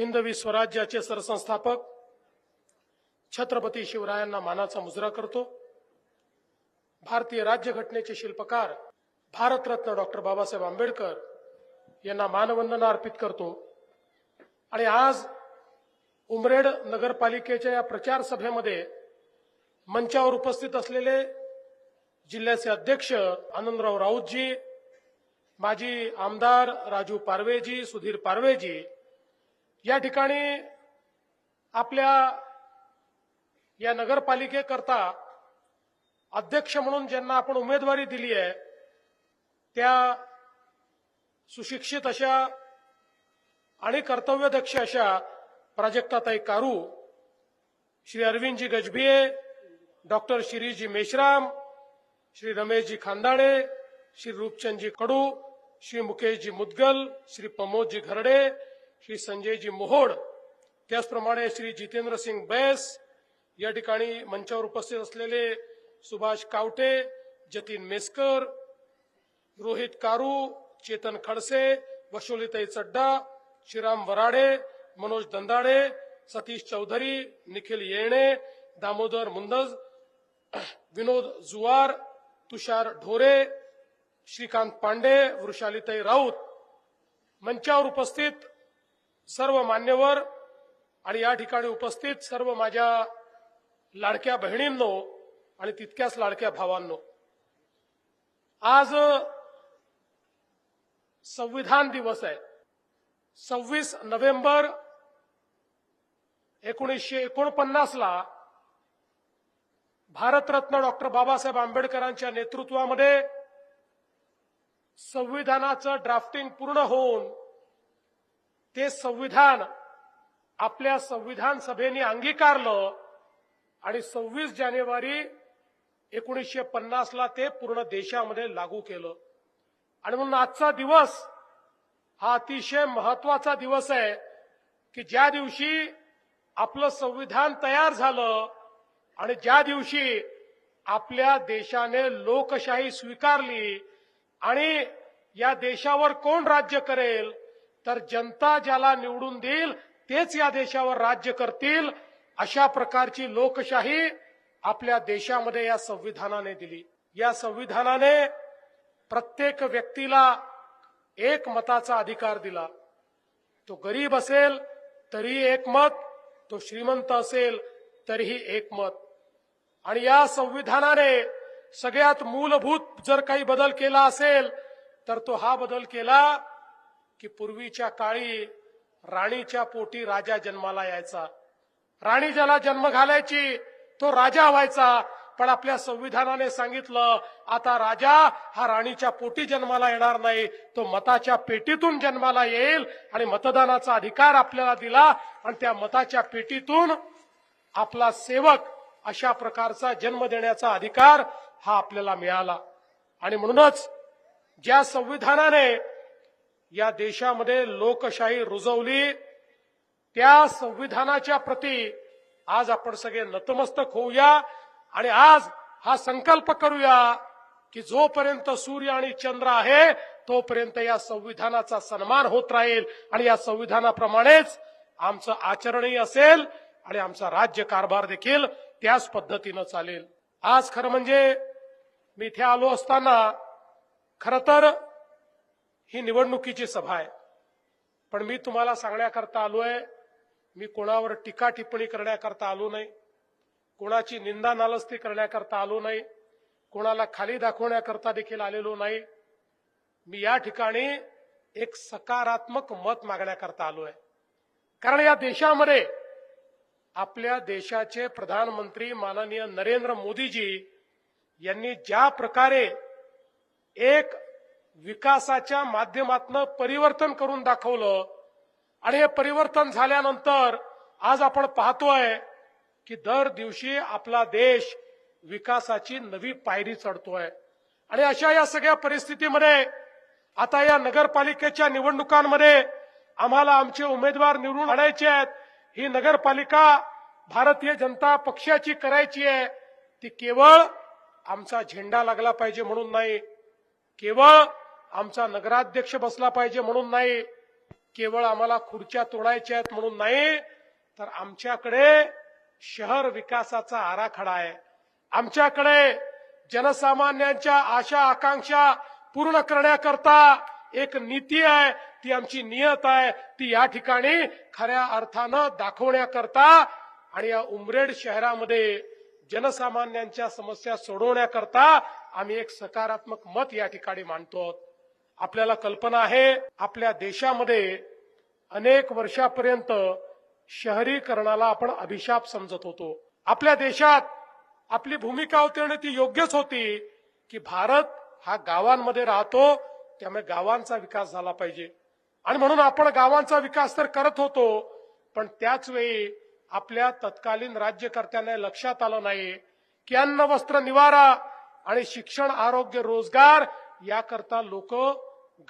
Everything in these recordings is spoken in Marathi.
हिंदवी स्वराज्याचे सरसंस्थापक छत्रपती शिवरायांना मानाचा मुजरा करतो. भारतीय राज्यघटनेचे शिल्पकार भारतरत्न डॉक्टर बाबासाहेब आंबेडकर यांना मानवंदना अर्पित करतो. आणि आज उमरेड नगरपालिकेच्या या प्रचार सभेमध्ये मंचावर उपस्थित असलेले जिल्ह्याचे अध्यक्ष आनंदराव राऊतजी माजी आमदार राजू पारवेजी सुधीर पारवेजी या ठिकाणी आपल्या या नगरपालिकेकरता अध्यक्ष म्हणून ज्यांना आपण उमेदवारी दिली आहे त्या सुशिक्षित अशा आणि कर्तव्यदक्ष अशा प्राजक्ताताई कारू श्री अरविंदजी गजभिये डॉक्टर श्रीजी मेश्राम श्री रमेशजी खांदाडे श्री रूपचंदजी कडू श्री मुकेशजी मुदगल श्री प्रमोदजी घरडे श्री संजयजी मोहोड. त्याचप्रमाणे श्री जितेंद्र सिंग बैस या ठिकाणी मंचावर उपस्थित असलेले सुभाष कावटे जतीन मेस्कर रोहित कारू चेतन खडसे वशोलिताई चड्डा श्रीराम वराडे मनोज दंदाडे सतीश चौधरी निखिल येणे दामोदर मुंदज विनोद जुवार तुषार ढोरे श्रीकांत पांडे वृषालिताई राऊत. मंचावर उपस्थित सर्व मान्यवर आणि या ठिकाणी उपस्थित सर्व माझ्या लाडक्या बहिणींनो आणि तितक्याच लाडक्या भावांनो. आज संविधान दिवस आहे. सव्वीस नोव्हेंबर एकोणीसशे एकोणपन्नासला भारतरत्न डॉक्टर बाबासाहेब आंबेडकरांच्या नेतृत्वामध्ये संविधानाचं ड्राफ्टिंग पूर्ण होऊन ते संविधान आपल्या संविधान सभेने अंगीकारलं आणि सव्वीस जानेवारी एकोणीसशे पन्नासला ते पूर्ण देशामध्ये लागू केलं. आणि म्हणून आजचा दिवस हा अतिशय महत्त्वाचा दिवस आहे की ज्या दिवशी आपलं संविधान तयार झालं आणि ज्या दिवशी आपल्या देशाने लोकशाही स्वीकारली आणि या देशावर कोण राज्य करेल तर जनता ज्याला निवडून देईल तेच या देशावर राज्य करतील अशा प्रकारची लोकशाही आपल्या देशामध्ये या संविधानाने दिली. या संविधानाने प्रत्येक व्यक्तीला एक मताचा अधिकार दिला. तो गरीब असेल तरी एक मत तो श्रीमंत असेल तरीही एक मत आणि या संविधानाने सगळ्यात मूलभूत जर काही बदल केला असेल तर तो हा बदल केला की पूर्वीच्या काळी राणीच्या पोटी राजा जन्माला यायचा. राणी ज्याला जन्म घालायची तो राजा व्हायचा. पण आपल्या संविधानाने सांगितलं आता राजा हा राणीच्या पोटी जन्माला येणार नाही तो मताच्या पेटीतून जन्माला येईल आणि मतदानाचा अधिकार आपल्याला दिला आणि त्या मताच्या पेटीतून आपला सेवक अशा प्रकारचा जन्म देण्याचा अधिकार हा आपल्याला मिळाला. आणि म्हणूनच ज्या संविधानाने या देशामध्ये लोकशाही रुजवली त्या संविधानाच्या प्रती आज आपण सगळे नतमस्तक होऊया आणि आज हा संकल्प करूया की जोपर्यंत सूर्य आणि चंद्र आहे तोपर्यंत या संविधानाचा सन्मान होत राहील. आणि या संविधानाप्रमाणेच आमचं आचरणही असेल आणि आमचा राज्य कारभार देखील त्याच पद्धतीनं चालेल. आज खरं म्हणजे मी इथे आलो असताना खरं तर ही निवडणुकीची सभा आहे. पण मी तुम्हाला सांगण्याकरता आलोय मी कोणावर टीका टिप्पणी करण्याकरता आलो नाही कोणाची निंदा नालस्ती करण्याकरता आलो नाही कोणाला खाली दाखवण्याकरता देखील आलेलो नाही. मी या ठिकाणी एक सकारात्मक मत मागण्याकरता आलो आहे कारण या देशामध्ये आपल्या देशाचे प्रधानमंत्री माननीय नरेंद्र मोदीजी यांनी ज्या प्रकारे एक विकासाच्या माध्यमातून परिवर्तन करून दाखवलं. आणि हे परिवर्तन झाल्यानंतर आज आपण पाहतोय की दर दिवशी आपला देश विकासाची नवी पायरी चढतोय. आणि अशा या सगळ्या परिस्थितीमध्ये आता या नगरपालिकेच्या निवडणुकांमध्ये आम्हाला आमचे उमेदवार निवडून आणायचे आहेत. ही नगरपालिका भारतीय जनता पक्षाची करायची आहे. ती केवळ आमचा झेंडा लागला पाहिजे म्हणून नाही. केवळ आमचा नगराध्यक्ष बसला पाहिजे म्हणून नाही. केवळ आम्हाला खुर्च्या तोडायच्या आहेत म्हणून नाही. तर आमच्याकडे शहर विकासाचा आराखडा आहे. आमच्याकडे जनसामान्यांच्या आशा आकांक्षा पूर्ण करण्याकरता एक नीती आहे. ती आमची नियत आहे. ती या ठिकाणी खऱ्या अर्थानं दाखवण्याकरता आणि या उमरेड शहरामध्ये जनसामान्यांच्या समस्या सोडवण्याकरता आम्ही एक सकारात्मक मत या ठिकाणी मांडतो आपल्याला कल्पना आहे आपल्या देशामध्ये अनेक वर्षापर्यंत शहरीकरणाला आपण अभिशाप समजत होतो. आपल्या देशात आपली भूमिका होती ती योग्यच होती की भारत हा गावांमध्ये राहतो त्यामुळे गावांचा विकास झाला पाहिजे. आणि म्हणून आपण गावांचा विकास तर करत होतो पण त्याच वेळी आपल्या तत्कालीन राज्यकर्त्यांना लक्षात आलं नाही की अन्न वस्त्र निवारा आणि शिक्षण आरोग्य रोजगार याकरता लोक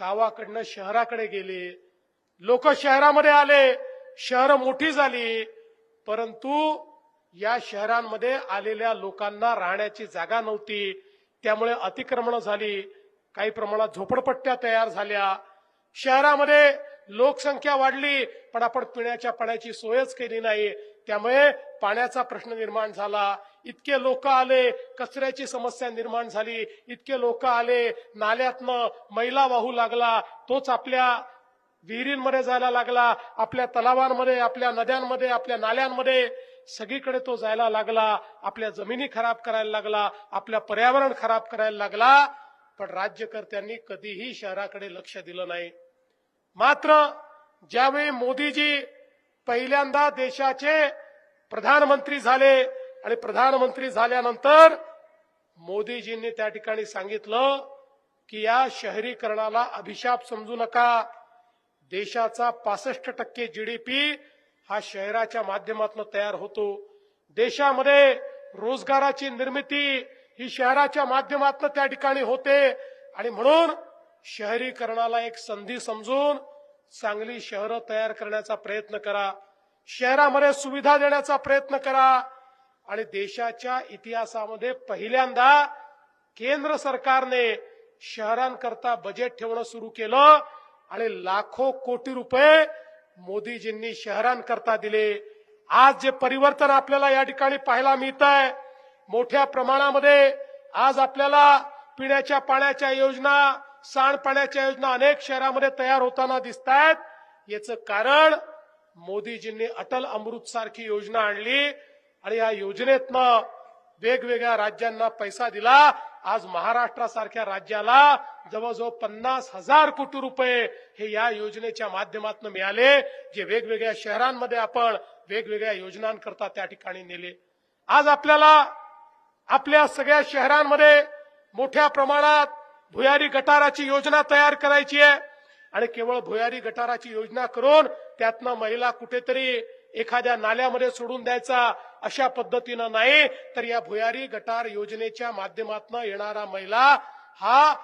गावाकडनं शहराकडे गेले. लोक शहरामध्ये आले. शहर मोठी झाली. परंतु या शहरांमध्ये आलेल्या लोकांना राहण्याची जागा नव्हती. त्यामुळे अतिक्रमण झाली. काही प्रमाणात झोपडपट्ट्या तयार झाल्या. शहरामध्ये लोकसंख्या वाढली पण आपण पिण्याच्या पाण्याची सोयच केली नाही. त्यामुळे पाण्याचा प्रश्न निर्माण झाला. इतके लोक आले कचऱ्याची समस्या निर्माण झाली. इतके लोक आले नाल्यातनं मैला वाहू लागला तोच आपल्या विहिरींमध्ये जायला लागला आपल्या तलावांमध्ये आपल्या नद्यांमध्ये आपल्या नाल्यांमध्ये. सगळीकडे तो जायला लागला आपल्या जमिनी खराब करायला लागला आपल्या पर्यावरण खराब करायला लागला. पण राज्यकर्त्यांनी कधीही शहराकडे लक्ष दिलं नाही. मात्र ज्यावेळी मोदीजी पहिल्यांदा देशाचे प्रधानमंत्री झाले आणि प्रधानमंत्री झाल्यानंतर मोदीजींनी त्या ठिकाणी सांगितलं की या शहरीकरणाला अभिशाप समजू नका. देशाचा पासष्ट टक्के जीडीपी हा शहराच्या माध्यमातून तयार होतो. देशामध्ये रोजगाराची निर्मिती ही शहराच्या माध्यमातून त्या ठिकाणी होते. आणि म्हणून शहरीकरणाला एक संधी समजून चांगली शहरं तयार करण्याचा प्रयत्न करा. शहरामध्ये सुविधा देण्याचा प्रयत्न करा. आणि देशाच्या इतिहासामध्ये पहिल्यांदा केंद्र सरकारने शहरांकरता बजेट ठेवणं सुरू केलं आणि लाखो कोटी रुपये मोदीजींनी शहरांकरता दिले. आज जे परिवर्तन आपल्याला या ठिकाणी पाहायला मिळत आहे मोठ्या प्रमाणामध्ये आज आपल्याला पिण्याच्या पाण्याच्या योजना सांडपाण्याच्या योजना अनेक शहरामध्ये तयार होताना दिसत आहेत याचं कारण मोदीजींनी अटल अमृत सारखी योजना आणली. आणि या योजनेतनं वेगवेगळ्या राज्यांना पैसा दिला. आज महाराष्ट्रासारख्या राज्याला जवळजवळ पन्नास हजार कोटी रुपये हे या योजनेच्या माध्यमातून मिळाले जे वेगवेगळ्या शहरांमध्ये आपण वेगवेगळ्या योजनांकरता त्या ठिकाणी नेले. आज आपल्याला आपल्या सगळ्या शहरांमध्ये मोठ्या प्रमाणात भुयारी गटाराची योजना तयार करायची आहे. आणि केवळ भुयारी गटाराची योजना करून त्यातनं महिला कुठेतरी एखाद्या नाल्यामध्ये सोडून द्यायचा अशा पद्धतीनं नाही तर या भुयारी गटार योजनेच्या माध्यमातून येणारा महिला हा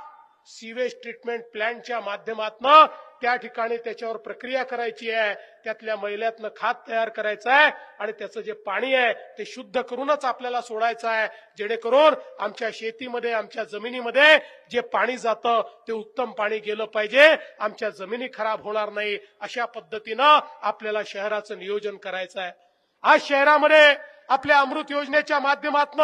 सीवेज ट्रीटमेंट प्लॅनच्या माध्यमातून त्या ठिकाणी त्याच्यावर प्रक्रिया करायची आहे. त्यातल्या मैल्यातनं खात तयार करायचं आहे आणि त्याचं जे पाणी आहे ते शुद्ध करूनच आपल्याला सोडायचं आहे. जेणेकरून आमच्या शेतीमध्ये आमच्या जमिनीमध्ये जे पाणी जातं ते उत्तम पाणी गेलं पाहिजे. आमच्या जमिनी खराब होणार नाही. अशा पद्धतीनं आपल्याला शहराचं नियोजन करायचं आहे. आज शहरामध्ये आपल्या अमृत योजनेच्या माध्यमातून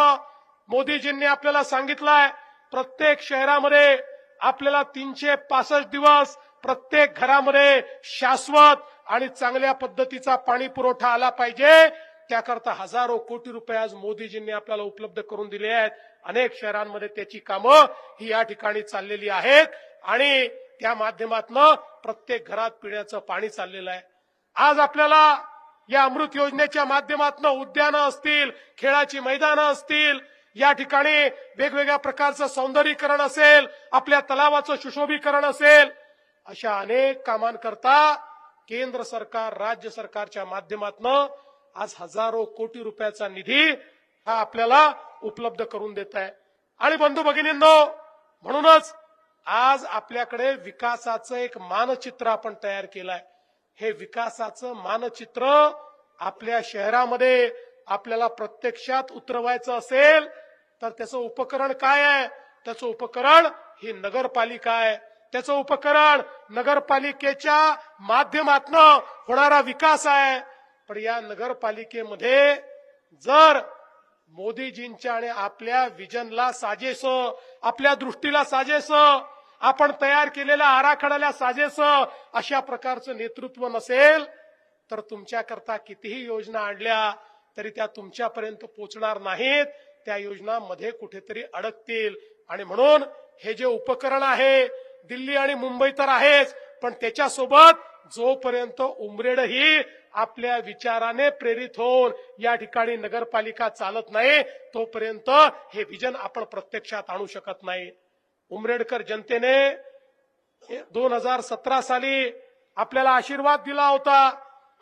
मोदीजींनी आपल्याला सांगितलंय प्रत्येक शहरामध्ये आपल्याला तीनशे पासष्ट दिवस प्रत्येक घरामध्ये शाश्वत आणि चांगल्या पद्धतीचा पाणी पुरवठा आला पाहिजे. त्याकरता हजारो कोटी रुपये आज मोदीजींनी आपल्याला उपलब्ध करून दिले आहेत. अनेक शहरांमध्ये त्याची कामं ही या ठिकाणी चाललेली आहेत. आणि त्या माध्यमातून प्रत्येक घरात पिण्याचं पाणी चाललेलं आहे. आज आपल्याला या अमृत योजनेच्या माध्यमातून उद्यानं असतील खेळाची मैदानं असतील या ठिकाणी वेगवेगळ्या प्रकारचं सौंदर्यीकरण असेल आपल्या तलावाचं सुशोभीकरण असेल अशा अनेक कामांकरता केंद्र सरकार राज्य सरकारच्या माध्यमातून आज हजारो कोटी रुपयाचा निधी हा आपल्याला उपलब्ध करून देत आहे. आणि बंधू भगिनींनो म्हणूनच आज आपल्याकडे विकासाचं एक मानचित्र आपण तयार केलंय. हे विकासाचं मानचित्र आपल्या शहरामध्ये आपल्याला प्रत्यक्षात उतरवायचं असेल तर त्याचं उपकरण काय आहे? त्याचं उपकरण ही नगरपालिका आहे. त्याचं उपकरण नगरपालिकेच्या माध्यमातन होणारा विकास आहे. पण या नगरपालिकेमध्ये जर मोदीजींच्या आणि आपल्या विजनला साजेस आपल्या दृष्टीला साजेस आपण तयार केलेल्या आराखड्याला साजेस अशा प्रकारचं नेतृत्व नसेल तर तुमच्याकरता कितीही योजना आणल्या तरी त्या तुमच्यापर्यंत पोचणार नाहीत. त्या योजना मध्ये कुठेतरी अडकतील. आणि म्हणून हे जे उपकरण आहे दिल्ली आणि मुंबई तर आहेच पण त्याच्यासोबत जोपर्यंत उमरेडही आपल्या विचाराने प्रेरित होऊन या ठिकाणी नगरपालिका चालत नाही तोपर्यंत हे विजन आपण प्रत्यक्षात आणू शकत नाही. उमरेडकर जनतेने दोन हजार सतरा साली आपल्याला आशीर्वाद दिला होता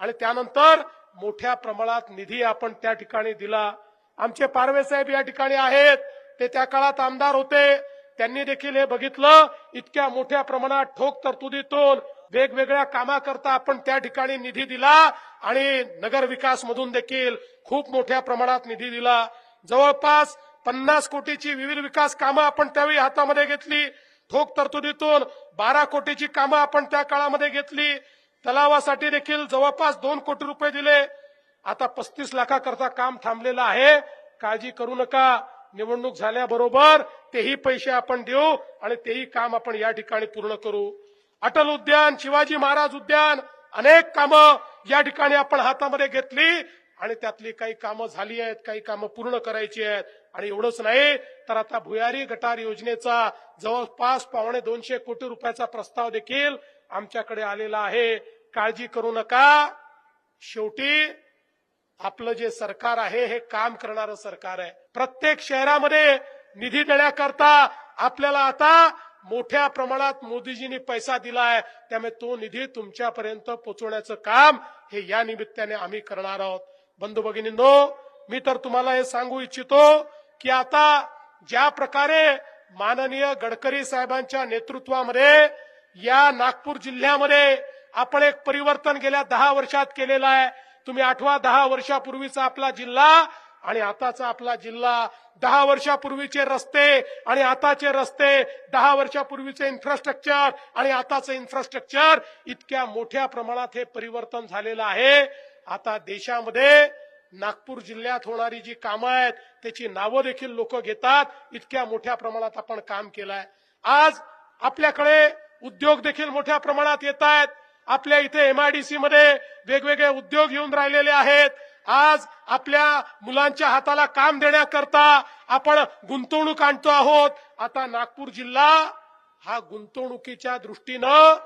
आणि त्यानंतर मोठ्या प्रमाणात निधी आपण त्या ठिकाणी दिला. आमचे पारवे साहेब या ठिकाणी आहेत. ते त्या काळात आमदार होते. त्यांनी देखील हे बघितलं. इतक्या मोठ्या प्रमाणात ठोक तरतुदीतून वेगवेगळ्या कामाकरता आपण त्या ठिकाणी निधी दिला आणि नगर विकास मधून देखील खूप मोठ्या प्रमाणात निधी दिला. जवळपास पन्नास कोटीची विविध विकास कामं आपण त्यावेळी हातामध्ये घेतली. ठोक तरतुदीतून बारा कोटीची कामं आपण त्या काळामध्ये घेतली. तलावासाठी देखील जवळपास दोन कोटी रुपये दिले. आता पस्तीस लाखाकरता काम थांबलेलं आहे. काळजी करू नका. निवडणूक झाल्याबरोबर तेही पैसे आपण देऊ आणि तेही काम आपण या ठिकाणी पूर्ण करू. अटल उद्यान शिवाजी महाराज उद्यान अनेक कामं या ठिकाणी आपण हातामध्ये घेतली. आणि त्यातली काही कामं झाली आहेत काही कामं पूर्ण करायची आहेत. आणि एवढंच नाही तर आता भुयारी गटार योजनेचा जवळपास पावणे दोनशे कोटी रुपयाचा प्रस्ताव देखील आमच्याकडे आलेला आहे. काळजी करू नका. शेवटी आपलं जे सरकार आहे हे काम करणारं सरकार आहे. प्रत्येक शहरामध्ये निधी देण्याकरता आपल्याला आता मोठ्या प्रमाणात मोदीजींनी पैसा दिलाय. त्यामुळे तो निधी तुमच्यापर्यंत पोहोचवण्याचं काम हे या निमित्ताने आम्ही करणार आहोत. बंधू भगिनींनो मी तर तुम्हाला हे सांगू इच्छितो की आता ज्या प्रकारे माननीय गडकरी साहेबांच्या नेतृत्वामध्ये या नागपूर जिल्ह्यामध्ये आपण एक परिवर्तन गेल्या दहा वर्षात केलेलं आहे. तुम्ही आठवा दहा वर्षापूर्वीचा आपला जिल्हा आणि आताचा आपला जिल्हा. दहा वर्षापूर्वीचे रस्ते आणि आताचे रस्ते दहा वर्षापूर्वीचे इन्फ्रास्ट्रक्चर आणि आताचं इन्फ्रास्ट्रक्चर इतक्या मोठ्या प्रमाणात हे परिवर्तन झालेलं आहे. आता देशामध्ये नागपूर जिल्ह्यात होणारी जी कामं आहेत त्याची नावं देखील लोक घेतात. इतक्या मोठ्या प्रमाणात आपण काम केलंय. आज आपल्याकडे उद्योग देखील मोठ्या प्रमाणात येत आहेत. आपल्या इथे एमआयडीसी मध्ये वेगवेगळे उद्योग येऊन राहिलेले आहेत. आज आपल्या मुलांच्या हाताला काम देण्याकरता आपण गुंतवणूक आणतो आहोत. आता नागपूर जिल्हा हा गुंतवणुकीच्या दृष्टीनं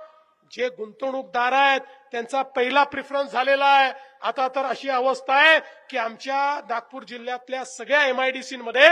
जे गुंतवणूकदार आहेत त्यांचा पहिला प्रिफरन्स झालेला आहे. आता तर अशी अवस्था आहे की आमच्या नागपूर जिल्ह्यातल्या सगळ्या एमआयडीसी मध्ये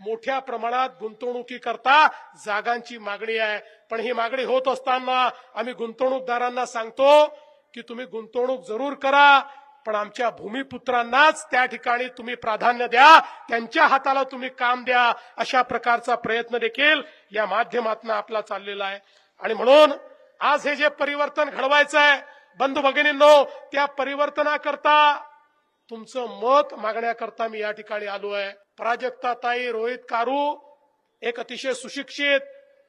मोठ्या प्रमाणात गुंतवणुकी करता जागांची मागणी आहे. पण ही मागणी होत असताना आम्ही गुंतवणूकदारांना सांगतो की तुम्ही गुंतवणूक जरूर करा पण आमच्या भूमिपुत्रांनाच त्या ठिकाणी तुम्ही प्राधान्य द्या त्यांच्या हाताला तुम्ही काम द्या अशा प्रकारचा प्रयत्न देखील या माध्यमातून आपला चाललेला आहे. आणि म्हणून आज हे जे परिवर्तन घडवायचं आहे बंधू भगिनींनो त्या परिवर्तनाकरता तुमचं मत मागण्याकरता मी या ठिकाणी आलो आहे. प्राजक्ताताई रोहित कारू एक अतिशय सुशिक्षित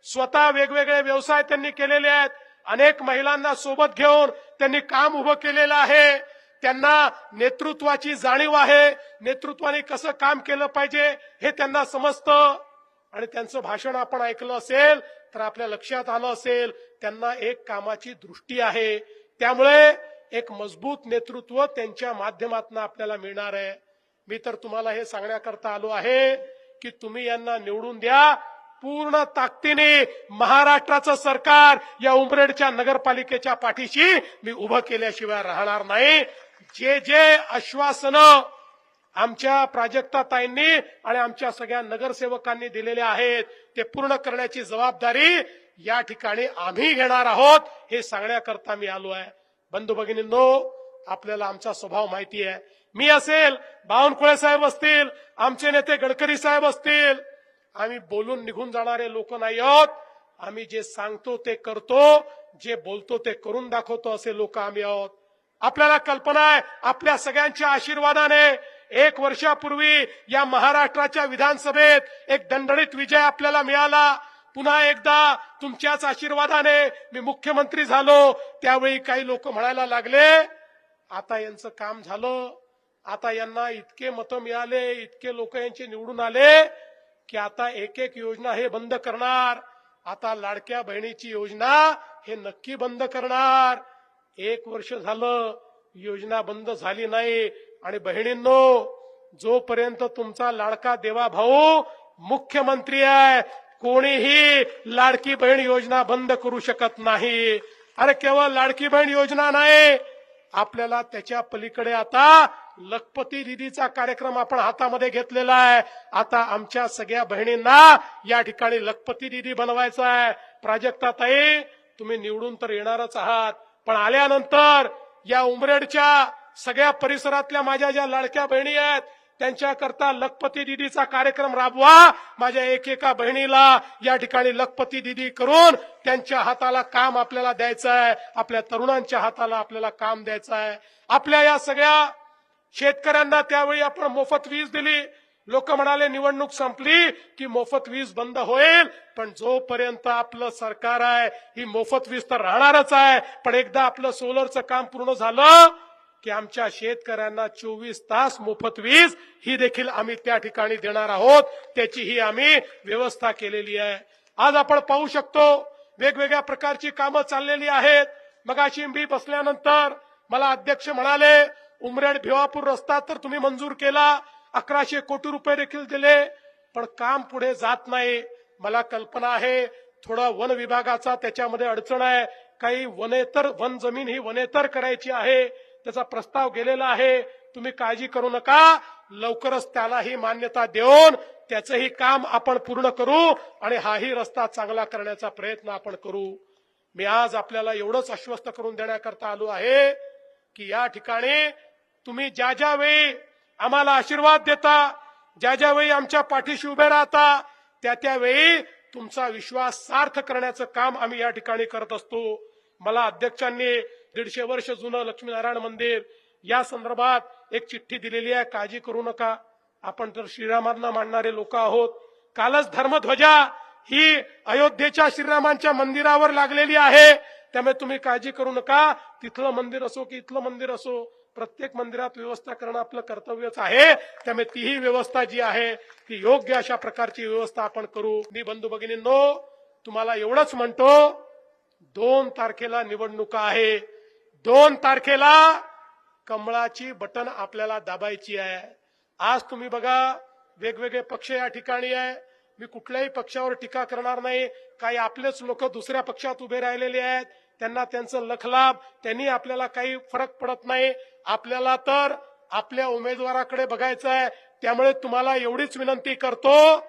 स्वतः वेगवेगळे व्यवसाय त्यांनी केलेले आहेत. अनेक महिलांना सोबत घेऊन त्यांनी काम उभं केलेलं आहे. त्यांना नेतृत्वाची जाणीव आहे. नेतृत्वाने कसं काम केलं पाहिजे हे त्यांना समजतं. आणि त्यांचं भाषण आपण ऐकलं असेल तर आपल्या लक्षात आलं असेल त्यांना एक कामाची दृष्टी आहे. त्यामुळे एक मजबूत नेतृत्व त्यांच्या माध्यमातून आपल्याला मिळणार आहे. मी तर तुम्हाला हे सांगण्याकरता आलो आहे की तुम्ही यांना निवडून द्या. पूर्ण ताकदीने महाराष्ट्राचं सरकार या उमरेडच्या नगरपालिकेच्या पाठीशी मी उभं केल्याशिवाय राहणार नाही. जे जे आश्वासनं आमच्या प्राजक्ताताईंनी आणि आमच्या सगळ्या नगरसेवकांनी दिलेले आहेत ते पूर्ण करण्याची जबाबदारी या ठिकाणी आम्ही घेणार आहोत हे सांगण्याकरता मी आलो आहे. बंधू भगिनींनो आपल्याला आमचा स्वभाव माहिती आहे. मी असेल बावनकुळे साहेब असतील आमचे नेते गडकरी साहेब असतील. आम्ही बोलून निघून जाणारे लोक नाही आहोत. आम्ही जे सांगतो ते करतो जे बोलतो ते करून दाखवतो असे लोक आम्ही आहोत. आपल्याला कल्पना आहे आपल्या सगळ्यांच्या आशीर्वादाने एक वर्षापूर्वी या महाराष्ट्राच्या विधानसभेत एक दणदणीत विजय आपल्याला मिळाला. पुन्हा एकदा तुमच्याच आशीर्वादाने मी मुख्यमंत्री झालो. त्यावेळी काही लोक म्हणायला लागले आता यांचं काम झालं. आता यांना इतके मतं मिळाले इतके लोक यांचे निवडून आले की आता एक एक योजना हे बंद करणार. आता लाडक्या बहिणीची योजना हे नक्की बंद करणार. एक वर्ष झालं योजना बंद झाली नाही. आणि बहिणींनो जोपर्यंत तुमचा लाडका देवा भाऊ मुख्यमंत्री आहे कोणीही लाडकी बहीण योजना बंद करू शकत नाही. अरे केवळ लाडकी बहीण योजना नाही आपल्याला त्याच्या पलीकडे आता लखपती दिदीचा कार्यक्रम आपण हातामध्ये घेतलेला आहे. आता आमच्या सगळ्या बहिणींना या ठिकाणी लखपती दिदी बनवायचा आहे. प्राजक्ताताई तुम्ही निवडून तर येणारच आहात पण आल्यानंतर या उमरेडच्या सगळ्या परिसरातल्या माझ्या ज्या लाडक्या बहिणी आहेत त्यांच्याकरता लखपती दिदीचा कार्यक्रम राबवा. माझ्या एकेका बहिणीला या ठिकाणी लखपती दिदी करून त्यांच्या हाताला काम आपल्याला द्यायचं आहे आपल्या तरुणांच्या हाताला आपल्याला काम द्यायचं आहे आपल्या या सगळ्या शेतकऱ्यांना त्यावेळी आपण मोफत वीज दिली. लोक म्हणाले निवडणूक संपली की मोफत वीज बंद होईल. पण जोपर्यंत आपलं सरकार आहे ही मोफत वीज तर राहणारच आहे. पण एकदा आपलं सोलरचं काम पूर्ण झालं की आमच्या शेतकऱ्यांना चोवीस तास मोफत वीज ही देखील आम्ही त्या ठिकाणी देणार आहोत. त्याचीही आम्ही व्यवस्था केलेली आहे. आज आपण पाहू शकतो वेगवेगळ्या प्रकारची कामं चाललेली आहेत. मगाशी मी बसल्यानंतर मला अध्यक्ष म्हणाले उमरेड भिवापूर रस्ता तर तुम्ही मंजूर केला अकराशे कोटी रुपये देखील दिले पण काम पुढे जात नाही. मला कल्पना आहे थोडा वन विभागाचा त्याच्यामध्ये अडचण आहे. काही वनेतर वन जमीन ही वनेतर करायची आहे. त्याचा प्रस्ताव गेलेला आहे. तुम्ही काळजी करू नका. लवकरच त्यालाही मान्यता देऊन त्याचंही काम आपण पूर्ण करू आणि हाही रस्ता चांगला करण्याचा प्रयत्न आपण करू. मी आज आपल्याला एवढंच आश्वस्त करून देण्याकरता आलो आहे की या ठिकाणी तुम्ही ज्या ज्या वेळी आम्हाला आशीर्वाद देता ज्या ज्या वेळी आमच्या पाठीशी उभे राहता त्या त्यावेळी तुमचा विश्वास सार्थ करण्याचं काम आम्ही या ठिकाणी करत असतो. मला अध्यक्षांनी दीडशे वर्ष जुनं लक्ष्मीनारायण मंदिर. या संदर्भात एक चिठ्ठी दिलेली आहे काळजी करू नका. आपण तर श्रीरामांना मानणारे लोक आहोत. कालच धर्मध्वजा ही अयोध्येच्या श्रीरामांच्या मंदिरावर लागलेली आहे. त्यामुळे तुम्ही काळजी करू नका. तिथलं मंदिर असो की इथलं मंदिर असो प्रत्येक मंदिरात व्यवस्था करणं आपलं कर्तव्यच आहे. त्यामुळे तीही व्यवस्था जी आहे ती योग्य अशा प्रकारची व्यवस्था आपण करू. मी बंधू भगिनींनो तुम्हाला एवढंच म्हणतो दोन तारखेला निवडणुका आहे. दोन तारखेला कमळाची बटन आपल्याला दाबायची आहे. आज तुम्ही बघा वेगवेगळे पक्ष या ठिकाणी आहे. मी कुठल्याही पक्षावर टीका करणार नाही. काही आपलेच लोक दुसऱ्या पक्षात उभे राहिलेले आहेत. त्यांना त्यांचं लखलाभ त्यांनी आपल्याला काही फरक पडत नाही. आपल्याला तर आपल्या उमेदवाराकडे बघायचं आहे. त्यामुळे तुम्हाला एवढीच विनंती करतो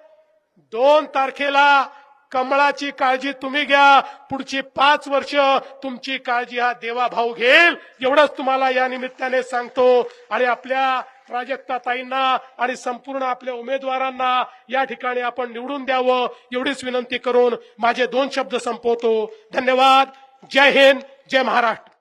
दोन तारखेला कमळाची काळजी तुम्ही घ्या. पुढची पाच वर्ष तुमची काळजी हा देवा भाऊ घेईल. एवढंच तुम्हाला या निमित्ताने सांगतो. आणि आपल्या प्राजक्ताताईंना आणि संपूर्ण आपल्या उमेदवारांना या ठिकाणी आपण निवडून द्यावं एवढीच विनंती करून माझे दोन शब्द संपवतो. धन्यवाद. जय हिंद. जय महाराष्ट्र.